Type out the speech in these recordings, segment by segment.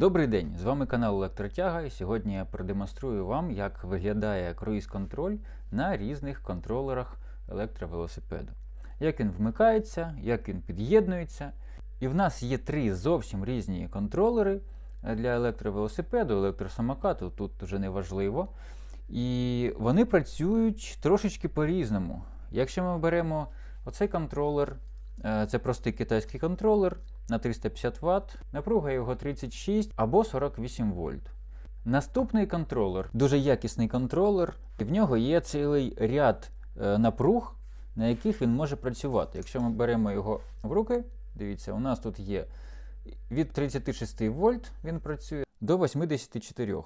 Добрий день! З вами канал Електротяга, і сьогодні я продемонструю вам, як виглядає круїз-контроль на різних контролерах електровелосипеду. Як він вмикається, як він під'єднується. І в нас є три зовсім різні контролери для електровелосипеду, електросамокату, тут вже не важливо. І вони працюють трошечки по-різному. Якщо ми беремо оцей контролер, е, це простий китайський контролер на 350 Вт, напруга його 36 або 48 вольт. Наступний контролер дуже якісний контролер, і в нього є цілий ряд е, напруг, на яких він може працювати. Якщо ми беремо його в руки, дивіться, у нас тут є від 36 вольт він працює до 84.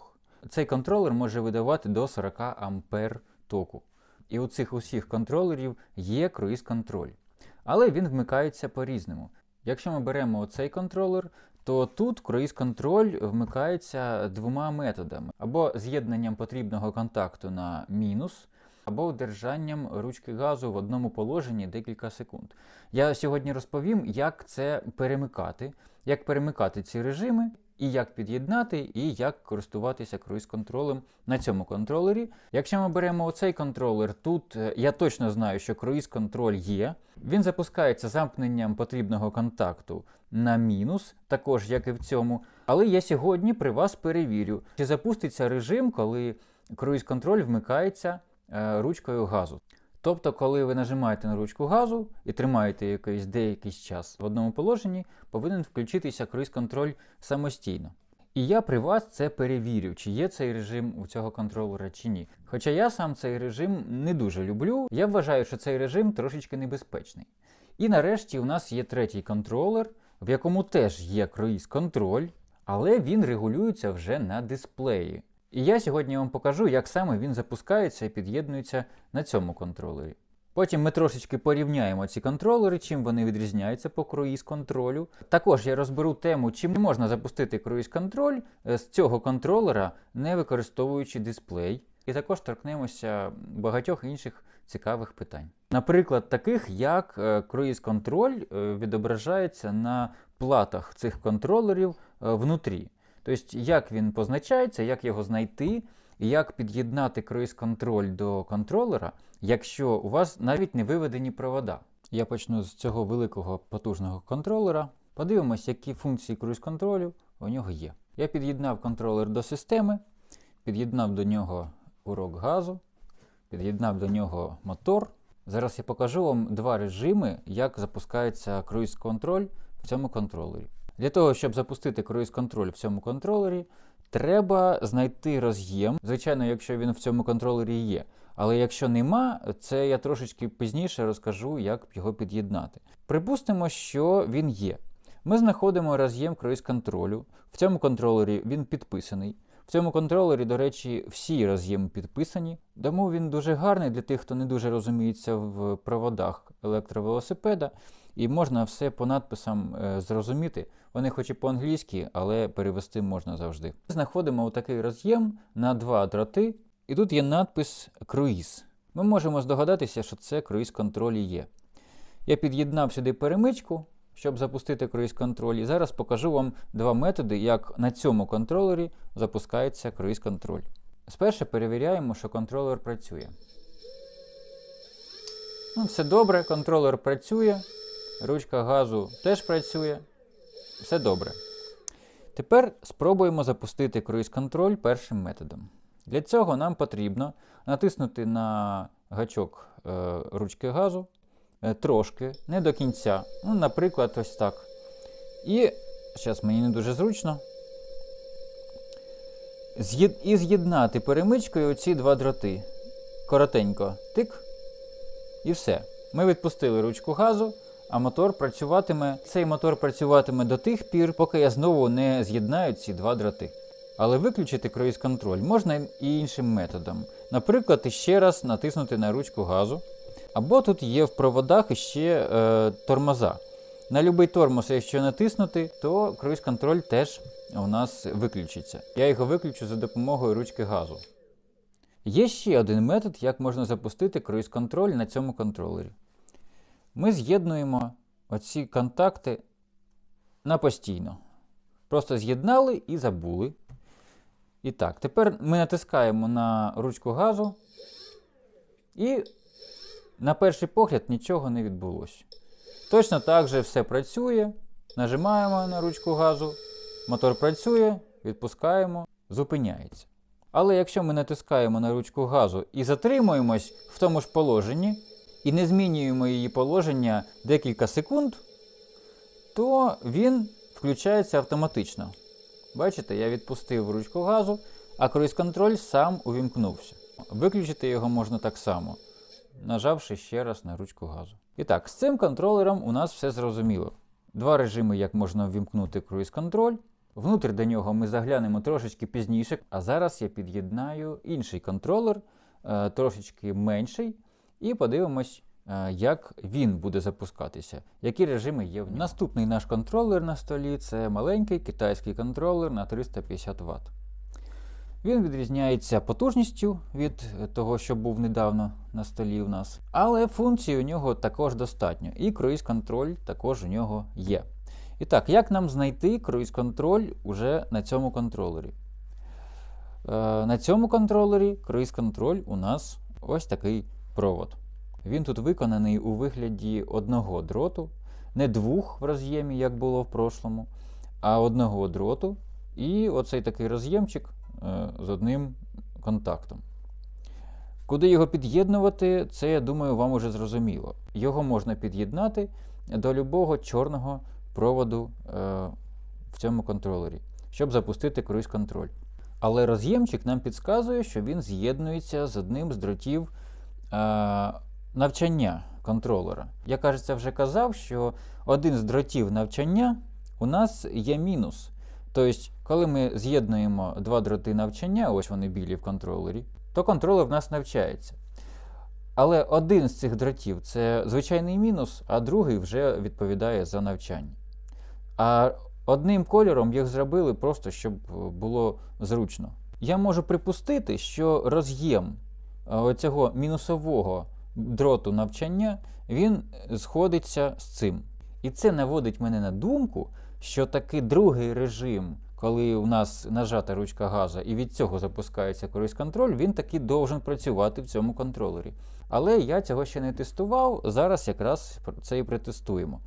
Цей контролер може видавати до 40 ампер току. І у цих усіх контролерів є круїз-контроль. Але він вмикається по-різному. Якщо ми беремо цей контролер, то тут круїз-контроль вмикається двома методами: або з'єднанням потрібного контакту на мінус, або удержанням ручки газу в одному положенні декілька секунд. Я сьогодні розповім, як це перемикати, як перемикати ці режими, і як під'єднати, і як користуватися круїз-контролем на цьому контролері. Якщо ми беремо оцей контролер, тут е, я точно знаю, що круїз-контроль є. Він запускається замкненням потрібного контакту на мінус, також як і в цьому. Але я сьогодні при вас перевірю, чи запуститься режим, коли круїз-контроль вмикається е, ручкою газу. Тобто, коли ви нажимаєте на ручку газу і тримаєте якийсь деякий час в одному положенні, повинен включитися круїз-контроль самостійно. І я при вас це перевірю, чи є цей режим у цього контролера чи ні. Хоча я сам цей режим не дуже люблю, я вважаю, що цей режим трошечки небезпечний. І нарешті у нас є третій контролер, в якому теж є круїз-контроль, але він регулюється вже на дисплеї. І я сьогодні вам покажу, як саме він запускається і під'єднується на цьому контролері. Потім ми трошечки порівняємо ці контролери, чим вони відрізняються по круїз-контролю. Також я розберу тему, чи можна запустити круїз-контроль з цього контролера, не використовуючи дисплей. І також торкнемося багатьох інших цікавих питань. Наприклад, таких як е, круїз-контроль е, відображається на платах цих контролерів е, внутрі. Тобто, як він позначається, як його знайти, як під'єднати круїз-контроль до контролера, якщо у вас навіть не виведені провода. Я почну з цього великого потужного контролера. Подивимось, які функції круїз-контролю у нього є. Я під'єднав контролер до системи, під'єднав до нього урок газу, під'єднав до нього мотор. Зараз я покажу вам два режими, як запускається круїз-контроль в цьому контролері. Для того, щоб запустити круїз-контроль в цьому контролері, треба знайти роз'єм. Звичайно, якщо він в цьому контролері є. Але якщо нема, це я трошечки пізніше розкажу, як його під'єднати. Припустимо, що він є. Ми знаходимо роз'єм круїз-контролю. В цьому контролері він підписаний. В цьому контролері, до речі, всі роз'єми підписані. Тому він дуже гарний для тих, хто не дуже розуміється в проводах електровелосипеда. І можна все по надписам е, зрозуміти. Вони хоч і по-англійськи, але перевести можна завжди. Знаходимо такий роз'єм на два дроти, і тут є надпис круїз. Ми можемо здогадатися, що це круїз-контроль є. Я під'єднав сюди перемичку, щоб запустити круїз-контроль. І зараз покажу вам два методи, як на цьому контролері запускається круїз-контроль. Спершу перевіряємо, що контролер працює. Ну, Все добре, контролер працює. Ручка газу теж працює. Все добре. Тепер спробуємо запустити круїз-контроль першим методом. Для цього нам потрібно натиснути на гачок е, ручки газу е, трошки, не до кінця. Ну, Наприклад, ось так. І зараз мені не дуже зручно. І з'єднати перемичкою оці два дроти. Коротенько тик. І все. Ми відпустили ручку газу а мотор працюватиме, цей мотор працюватиме до тих пір, поки я знову не з'єднаю ці два дроти. Але виключити круїз-контроль можна і іншим методом. Наприклад, ще раз натиснути на ручку газу. Або тут є в проводах ще е, тормоза. На будь-який тормоз, якщо натиснути, то круїз-контроль теж у нас виключиться. Я його виключу за допомогою ручки газу. Є ще один метод, як можна запустити круїз-контроль на цьому контролері. Ми з'єднуємо оці контакти на постійно. Просто з'єднали і забули. І так, тепер ми натискаємо на ручку газу, і на перший погляд нічого не відбулося. Точно так же все працює. Нажимаємо на ручку газу, мотор працює, відпускаємо, зупиняється. Але якщо ми натискаємо на ручку газу і затримуємось в тому ж положенні, і не змінюємо її положення декілька секунд, то він включається автоматично. Бачите, я відпустив ручку газу, а круїз-контроль сам увімкнувся. Виключити його можна так само, нажавши ще раз на ручку газу. І так, з цим контролером у нас все зрозуміло. Два режими, як можна ввімкнути круїз-контроль. Внутрі до нього ми заглянемо трошечки пізніше, а зараз я під'єднаю інший контролер, е, трошечки менший, і подивимось, е, як він буде запускатися, які режими є в ньому. Наступний наш контролер на столі це маленький китайський контролер на 350 Вт. Він відрізняється потужністю від того, що був недавно на столі у нас, але функцій у нього також достатньо, і круїз-контроль також у нього є. І так, як нам знайти круїз-контроль уже на цьому контролері? Е, на цьому контролері круїз-контроль у нас ось такий провод. Він тут виконаний у вигляді одного дроту, не двох в роз'ємі, як було в прошлому, а одного дроту. І оцей такий роз'ємчик е, з одним контактом. Куди його під'єднувати, це, я думаю, вам уже зрозуміло. Його можна під'єднати до любого чорного проводу е, в цьому контролері, щоб запустити круїз-контроль. Але роз'ємчик нам підказує, що він з'єднується з одним з дротів навчання контролера. Я кажеться, вже казав, що один з дротів навчання у нас є мінус. Тобто, коли ми з'єднуємо два дроти навчання, ось вони білі в контролері, то контролер в нас навчається. Але один з цих дротів це звичайний мінус, а другий вже відповідає за навчання. А одним кольором їх зробили просто, щоб було зручно. Я можу припустити, що роз'єм оцього мінусового дроту навчання він сходиться з цим. І це наводить мене на думку, що такий другий режим, коли у нас нажата ручка газу і від цього запускається круїз-контроль, він таки должен працювати в цьому контролері. Але я цього ще не тестував. Зараз якраз це і протестуємо.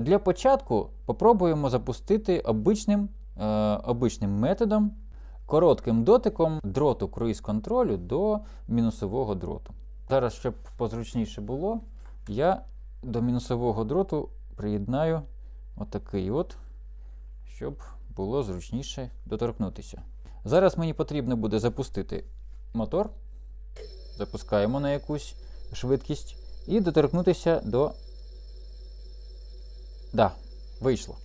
Для початку попробуємо запустити обичним, е, обичним методом, коротким дотиком дроту круїз-контролю до мінусового дроту. Зараз, щоб позручніше було, я до мінусового дроту приєднаю отакий от, щоб було зручніше доторкнутися. Зараз мені потрібно буде запустити мотор, запускаємо на якусь швидкість і доторкнутися до. Да, вийшло.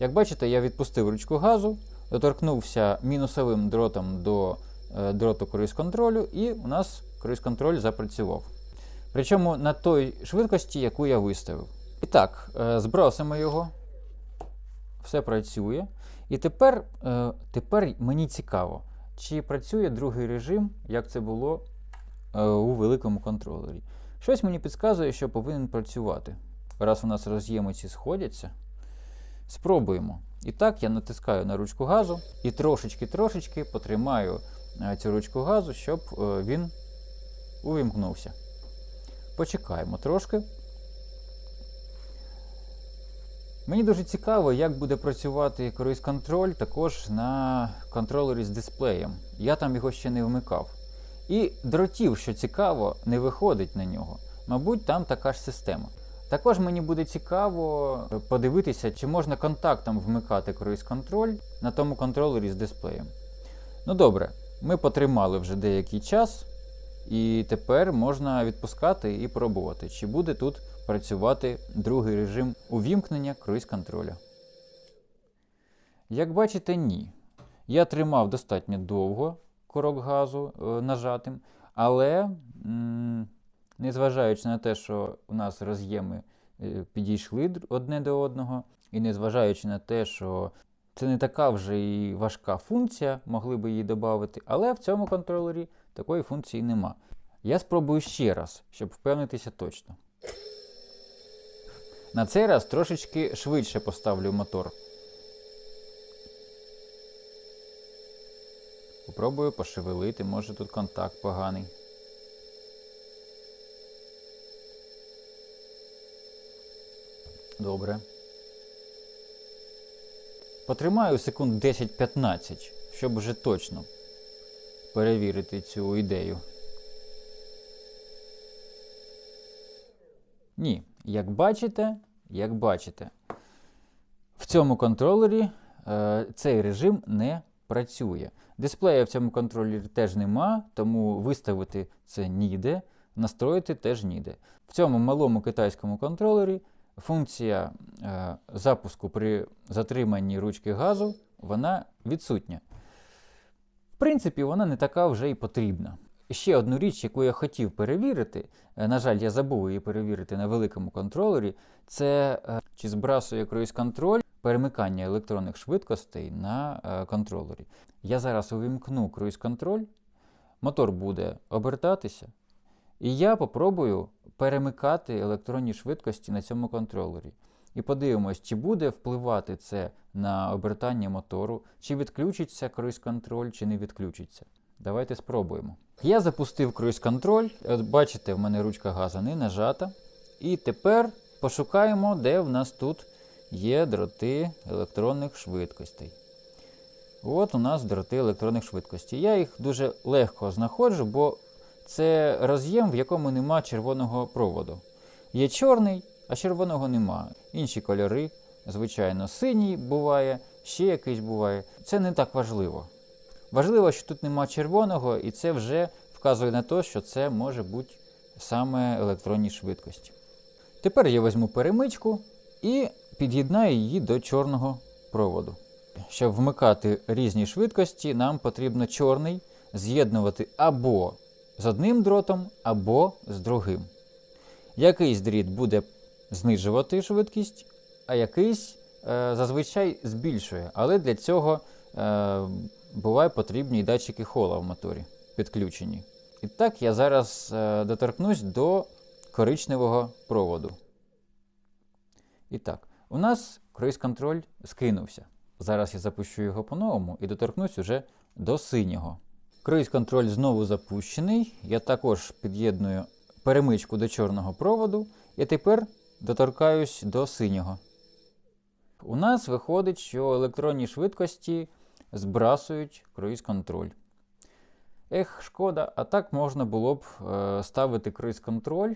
Як бачите, я відпустив ручку газу, доторкнувся мінусовим дротом до е, дроту круїз-контролю, і у нас круїз-контроль запрацював. Причому на той швидкості, яку я виставив. І так, е, збросимо його. Все працює. І тепер, е, тепер мені цікаво, чи працює другий режим, як це було у великому контролері. Щось мені підказує, що повинен працювати. Раз у нас роз'єми ці сходяться. Спробуємо. І так, я натискаю на ручку газу і трошечки-трошечки потримаю цю ручку газу, щоб він увімкнувся. Почекаємо трошки. Мені дуже цікаво, як буде працювати круїз-контроль також на контролері з дисплеєм. Я там його ще не вмикав. І дротів, що цікаво, не виходить на нього. Мабуть, там така ж система. Також мені буде цікаво подивитися, чи можна контактом вмикати круїз-контроль на тому контролері з дисплеєм. Ну добре, ми потримали вже деякий час, і тепер можна відпускати і пробувати, чи буде тут працювати другий режим увімкнення круїз-контроля. Як бачите, ні. Я тримав достатньо довго корок газу е, нажатим, але, незважаючи на те, що у нас роз'єми е, підійшли одне до одного, і незважаючи на те, що це не така вже і важка функція, могли би її додати, але в цьому контролері такої функції нема. Я спробую ще раз, щоб впевнитися точно. На цей раз трошечки швидше поставлю мотор. Попробую пошевелити, може тут контакт поганий. Добре. Потримаю секунд 10-15, щоб вже точно перевірити цю ідею. Ні, як бачите, як бачите, в цьому контролері е, цей режим не працює. Дисплея в цьому контролері теж нема, тому виставити це ніде, настроїти теж ніде. В цьому малому китайському контролері функція е, запуску при затриманні ручки газу вона відсутня. В принципі, вона не така вже і потрібна. Ще одну річ, яку я хотів перевірити, е, на жаль, я забув її перевірити на великому контролері, це е, чи збрасує круїз контроль перемикання електронних швидкостей на е, контролері. Я зараз увімкну круїз контроль, мотор буде обертатися, і я попробую перемикати електронні швидкості на цьому контролері. І подивимось, чи буде впливати це на обертання мотору, чи відключиться круїз контроль, чи не відключиться. Давайте спробуємо. Я запустив круїз контроль. От бачите, в мене ручка газу не нажата. І тепер пошукаємо, де в нас тут є дроти електронних швидкостей. От у нас дроти електронних швидкостей. Я їх дуже легко знаходжу, бо це роз'єм, в якому нема червоного проводу. Є чорний, а червоного нема. Інші кольори, звичайно, синій буває, ще якийсь буває. Це не так важливо. Важливо, що тут нема червоного, і це вже вказує на те, що це може бути саме електронні швидкості. Тепер я візьму перемичку і під'єднаю її до чорного проводу. Щоб вмикати різні швидкості, нам потрібно чорний з'єднувати або з одним дротом, або з другим. Якийсь дріт буде знижувати швидкість, а якийсь е, зазвичай збільшує. Але для цього е, буває потрібні і датчики хола в моторі підключені. І так я зараз е, доторкнусь до коричневого проводу. І так, у нас круїз-контроль скинувся. Зараз я запущу його по-новому і доторкнусь уже до синього. Круїз-контроль знову запущений. Я також під'єдную перемичку до чорного проводу. І тепер доторкаюсь до синього. У нас виходить, що електронні швидкості збрасують круїз-контроль. Ех, шкода, а так можна було б е, ставити круїз-контроль,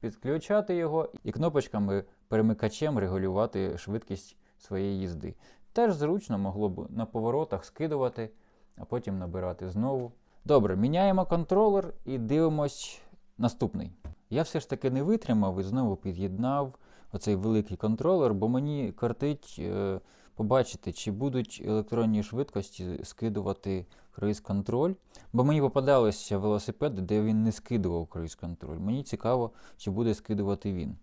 підключати його і кнопочками перемикачем регулювати швидкість своєї їзди. Теж зручно могло б на поворотах скидувати, а потім набирати знову. Добре, міняємо контролер і дивимось наступний. Я все ж таки не витримав і знову під'єднав оцей великий контролер, бо мені картить е, побачити, чи будуть електронні швидкості скидувати круїз-контроль. Бо мені попадалися велосипеди, де він не скидував круїз-контроль. Мені цікаво, чи буде скидувати він.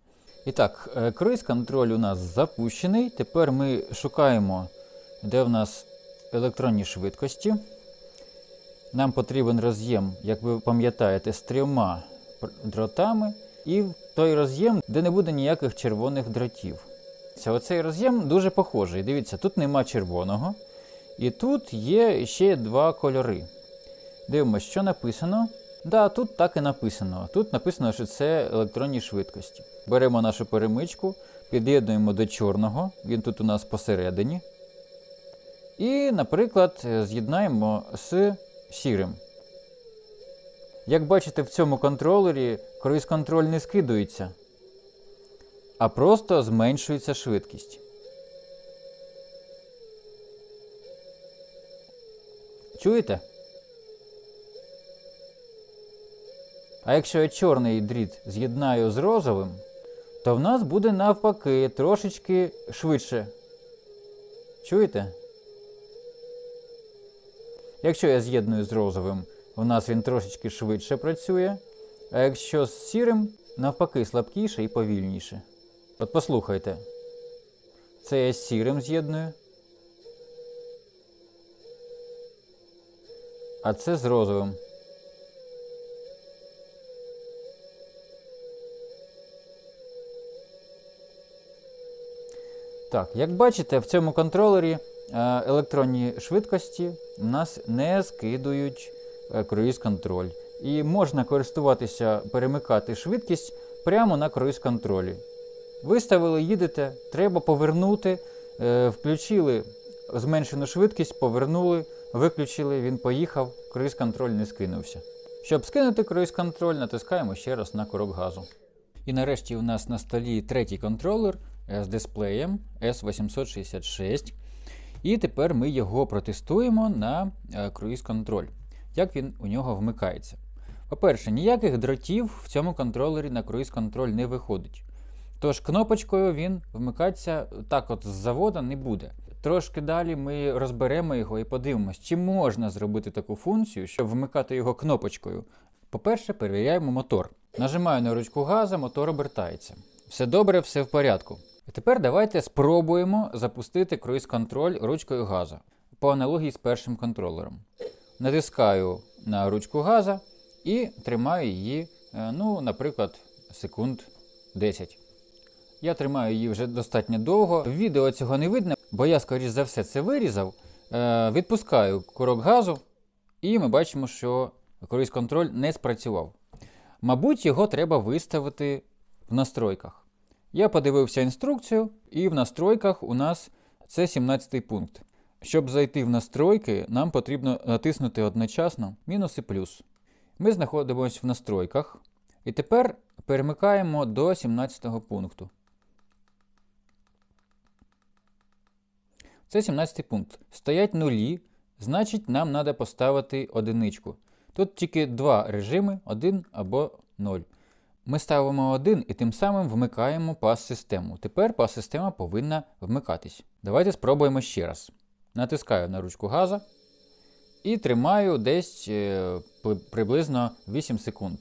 І так, е, круїз-контроль у нас запущений. Тепер ми шукаємо, де в нас електронні швидкості. Нам потрібен роз'єм, як ви пам'ятаєте, з трьома дротами. І той роз'єм, де не буде ніяких червоних дротів. Це Оцей роз'єм дуже похожий. Дивіться, тут нема червоного. І тут є ще два кольори. Дивимося, що написано. Да, тут так і написано. Тут написано, що це електронні швидкості. Беремо нашу перемичку, під'єднуємо до чорного, він тут у нас посередині. І, наприклад, з'єднаємо з сірим. Як бачите, в цьому контролері круїз-контроль не скидується, а просто зменшується швидкість. Чуєте? А якщо я чорний дріт з'єднаю з розовим, то в нас буде навпаки трошечки швидше. Чуєте? Якщо я з'єдную з розовим, у нас він трошечки швидше працює. А якщо з сірим, навпаки, слабкіше і повільніше. От послухайте. Це я з сірим з'єдную. А це з розовим. Так, як бачите, в цьому контролері електронні швидкості у нас не скидують е, круїз-контроль. І можна користуватися, перемикати швидкість прямо на круїз-контролі. Виставили, їдете, треба повернути, е, включили зменшену швидкість, повернули, виключили, він поїхав, круїз-контроль не скинувся. Щоб скинути круїз-контроль, натискаємо ще раз на курок газу. І нарешті у нас на столі третій контролер е, з дисплеєм S866. І тепер ми його протестуємо на е, круїз-контроль. Як він у нього вмикається. По-перше, ніяких дротів в цьому контролері на круїз-контроль не виходить. Тож кнопочкою він вмикатися так от з завода не буде. Трошки далі ми розберемо його і подивимось, чи можна зробити таку функцію, щоб вмикати його кнопочкою. По-перше, перевіряємо мотор. Нажимаю на ручку газа, мотор обертається. Все добре, все в порядку. Тепер давайте спробуємо запустити круїз-контроль ручкою газа по аналогії з першим контролером. Натискаю на ручку газа і тримаю її, е, ну, наприклад, секунд 10. Я тримаю її вже достатньо довго. В відео цього не видно, бо я, скоріш за все, це вирізав. Е, Відпускаю курок газу, і ми бачимо, що круїз-контроль не спрацював. Мабуть, його треба виставити в настройках. Я подивився інструкцію, і в настройках у нас це 17 пункт. Щоб зайти в настройки, нам потрібно натиснути одночасно мінус і плюс. Ми знаходимося в настройках. І тепер перемикаємо до 17 пункту. Це 17 пункт. Стоять нулі, значить нам треба поставити одиничку. Тут тільки два режими 1 або 0. Ми ставимо 1 і тим самим вмикаємо пас-систему. Тепер пас-система повинна вмикатись. Давайте спробуємо ще раз. Натискаю на ручку газа і тримаю десь е, приблизно 8 секунд.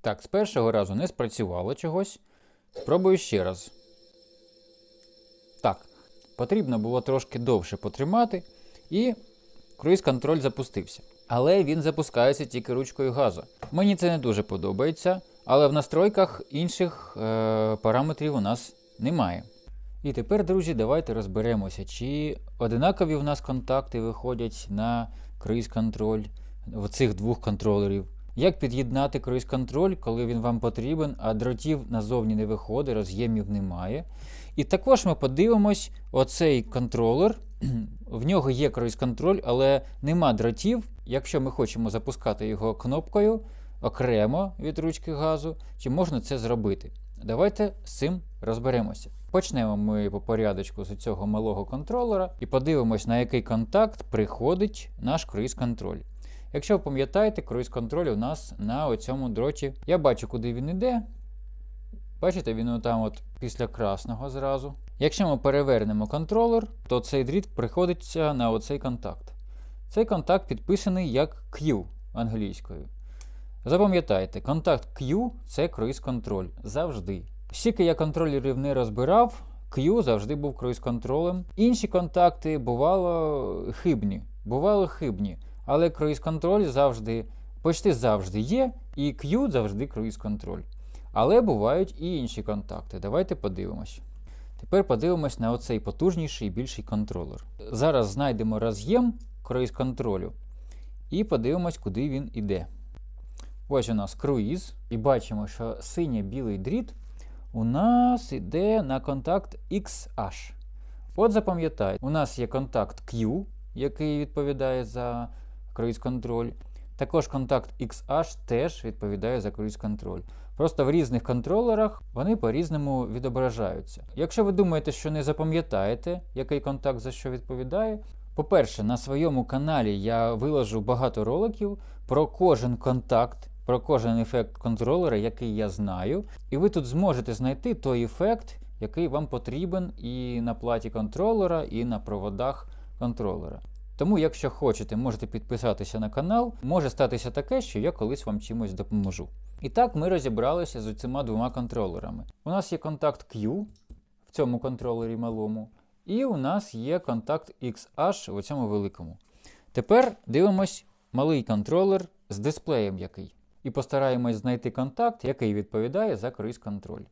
Так, з першого разу не спрацювало чогось. Спробую ще раз. Так, потрібно було трошки довше потримати, і круїз-контроль запустився. Але він запускається тільки ручкою газу. Мені це не дуже подобається, але в настройках інших е- параметрів у нас немає. І тепер, друзі, давайте розберемося, чи одинакові в нас контакти виходять на круїз-контроль в цих двох контролерів. Як під'єднати круїз-контроль, коли він вам потрібен, а дротів назовні не виходить, роз'ємів немає. І також ми подивимось, оцей контролер, в нього є круїз-контроль, але нема дротів. Якщо ми хочемо запускати його кнопкою окремо від ручки газу, чи можна це зробити? Давайте з цим розберемося. Почнемо ми по порядочку з цього малого контролера і подивимось, на який контакт приходить наш круїз-контроль. Якщо ви пам'ятаєте, круїз-контроль у нас на цьому дроті. Я бачу, куди він іде. Бачите, він там от після красного зразу. Якщо ми перевернемо контролер, то цей дріт приходиться на оцей контакт. Цей контакт підписаний як Q англійською. Запам'ятайте, контакт Q це круїз-контроль. Завжди. Скільки я контролерів не розбирав, Q завжди був круїз-контролем. Інші контакти бувало хибні. Бували хибні. Але круїз-контроль завжди, почти завжди є, і Q завжди круїз-контроль. Але бувають і інші контакти. Давайте подивимось. Тепер подивимось на оцей потужніший і більший контролер. Зараз знайдемо роз'єм круїз-контролю і подивимось, куди він іде. Ось у нас круїз, і бачимо, що синьо-білий дріт у нас йде на контакт XH. От запам'ятайте, у нас є контакт Q, який відповідає за круїз-контроль. Також контакт XH теж відповідає за круїз-контроль. Просто в різних контролерах вони по-різному відображаються. Якщо ви думаєте, що не запам'ятаєте, який контакт за що відповідає, по-перше, на своєму каналі я виложу багато роликів про кожен контакт, про кожен ефект контролера, який я знаю. І ви тут зможете знайти той ефект, який вам потрібен і на платі контролера, і на проводах контролера. Тому, якщо хочете, можете підписатися на канал. Може статися таке, що я колись вам чимось допоможу. І так ми розібралися з цими двома контролерами. У нас є контакт Q в цьому контролері малому, і у нас є контакт XH в цьому великому. Тепер дивимось малий контролер з дисплеєм який. І постараємось знайти контакт, який відповідає за круїз контроль.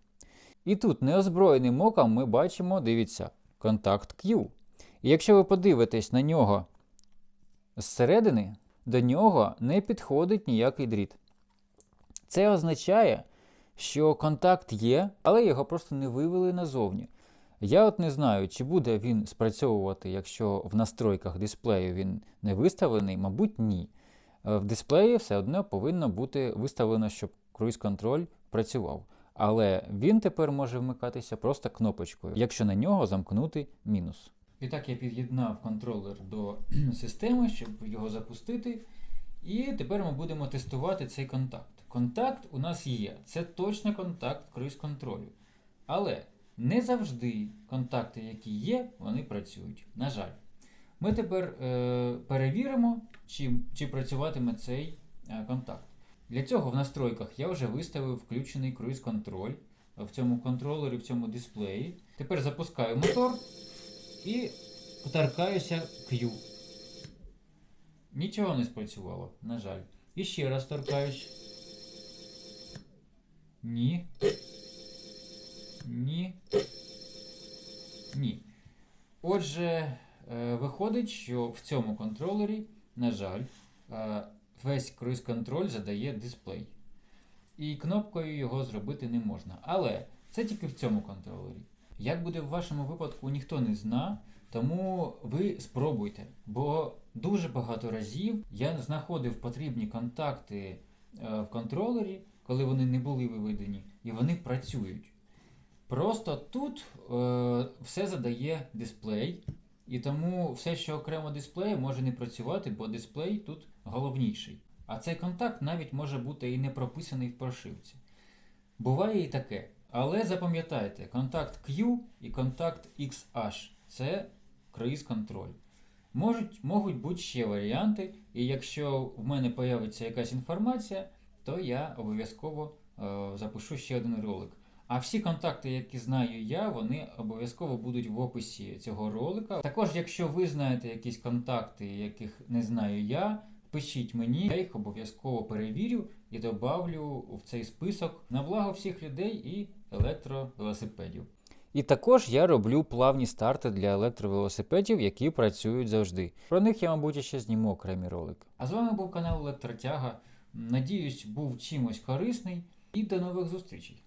І тут неозброєним оком ми бачимо, дивіться, контакт Q. І якщо ви подивитесь на нього зсередини, до нього не підходить ніякий дріт. Це означає, що контакт є, але його просто не вивели назовні. Я от не знаю, чи буде він спрацьовувати, якщо в настройках дисплею він не виставлений, мабуть, ні. Е, В дисплеї все одно повинно бути виставлено, щоб круїз контроль працював. Але він тепер може вмикатися просто кнопочкою, якщо на нього замкнути мінус. І так я під'єднав контролер до системи, щоб його запустити. І тепер ми будемо тестувати цей контакт. Контакт у нас є. Це точно контакт круїз контролю. Але не завжди контакти, які є, вони працюють. На жаль. Ми тепер е, перевіримо, чи, чи працюватиме цей е, контакт. Для цього в настройках я вже виставив включений круїз контроль в цьому контролері, в цьому дисплеї. Тепер запускаю мотор і торкаюся Q. Нічого не спрацювало, на жаль. І ще раз торкаюсь. Ні. Ні. Ні. Отже, е, виходить, що в цьому контролері, на жаль, е, весь круїз контроль задає дисплей. І кнопкою його зробити не можна. Але це тільки в цьому контролері. Як буде в вашому випадку, ніхто не зна, тому ви спробуйте. Бо дуже багато разів я знаходив потрібні контакти е, в контролері, коли вони не були виведені, і вони працюють. Просто тут е, все задає дисплей, і тому все, що окремо дисплею, може не працювати, бо дисплей тут головніший. А цей контакт навіть може бути і не прописаний в прошивці. Буває і таке. Але запам'ятайте, контакт Q і контакт XH це круїз контроль. Можуть, можуть бути ще варіанти, і якщо в мене появиться якась інформація, то я обов'язково е, запишу ще один ролик. А всі контакти, які знаю я, вони обов'язково будуть в описі цього ролика. Також, якщо ви знаєте якісь контакти, яких не знаю я, пишіть мені, я їх обов'язково перевірю і добавлю в цей список на благо всіх людей і електровелосипедів. І також я роблю плавні старти для електровелосипедів, які працюють завжди. Про них я, мабуть, ще зніму окремі ролики. А з вами був канал Електротяга. Надіюсь, був чимось корисний і до нових зустрічей.